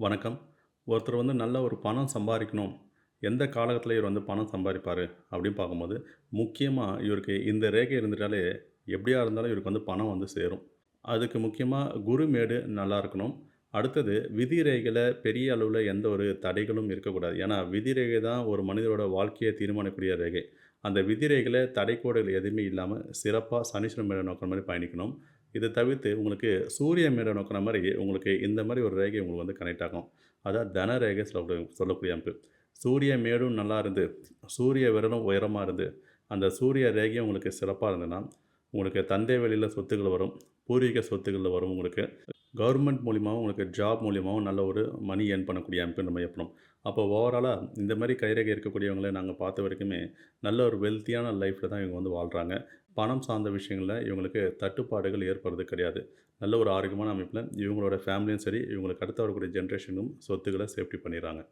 வணக்கம். ஒருத்தர் வந்து நல்ல ஒரு பணம் சம்பாதிக்கணும் எந்த காலகட்டத்தில் இவர் வந்து பணம் சம்பாதிப்பார் அப்படின்னு பார்க்கும்போது, முக்கியமாக இவருக்கு இந்த ரேகை இருந்துட்டாலே, எப்படியா இருந்தாலும் இவருக்கு வந்து பணம் வந்து சேரும். அதுக்கு முக்கியமாக குருமேடு நல்லா இருக்கணும். அடுத்தது விதி ரேகையில் பெரிய அளவில் எந்த ஒரு தடைகளும் இருக்கக்கூடாது. ஏன்னா, விதி ரேகை தான் ஒரு மனிதரோட வாழ்க்கையை தீர்மானிக்கக்கூடிய ரேகை. அந்த விதி ரேகையில தடைக்கோடுகள் எதுவுமே இல்லாமல் சிறப்பாக சனீஸ்வரன் மேட நோக்கிற மாதிரி பயணிக்கணும். இதை தவிர்த்து உங்களுக்கு சூரிய மேடம் நோக்கிற மாதிரி உங்களுக்கு இந்த மாதிரி ஒரு ரேகை உங்களுக்கு வந்து கனெக்ட் ஆகும். அதான் தன ரேகை சொல்லக்கூடிய சொல்லக்கூடிய அமைப்பு. சூரிய மேடும் நல்லா இருந்து, சூரிய விரலும் உயரமாக இருந்து, அந்த சூரிய ரேகையும் உங்களுக்கு சிறப்பாக இருந்ததுன்னா, உங்களுக்கு தந்தை வெளியில் சொத்துக்கள் வரும். பூர்வீக சொத்துக்கள் வரும் உங்களுக்கு. கவர்மெண்ட் மூலியமாகவும் உங்களுக்கு ஜாப் மூலியமாகவும் நல்ல ஒரு மணி ஏர்ன் பண்ணக்கூடிய அமைப்பு நம்ம ஏற்படும். அப்போ ஓவராலாக இந்த மாதிரி கைரேகை இருக்கக்கூடியவங்களை நாங்கள் பார்த்த வரைக்குமே, நல்ல ஒரு வெல்த்தியான லைஃப்பில் தான் இவங்க வந்து வாழ்கிறாங்க பணம் சார்ந்த விஷயங்களில் இவங்களுக்கு தட்டுப்பாடுகள் ஏற்படுறது கிடையாது. நல்ல ஒரு ஆரோக்கியமான அமைப்பில் இவங்களோட ஃபேமிலியும் சரி, இவங்களுக்கு அடுத்த வரக்கூடிய ஜென்ரேஷனும் சொத்துக்களை சேஃப்டி பண்ணிடுறாங்க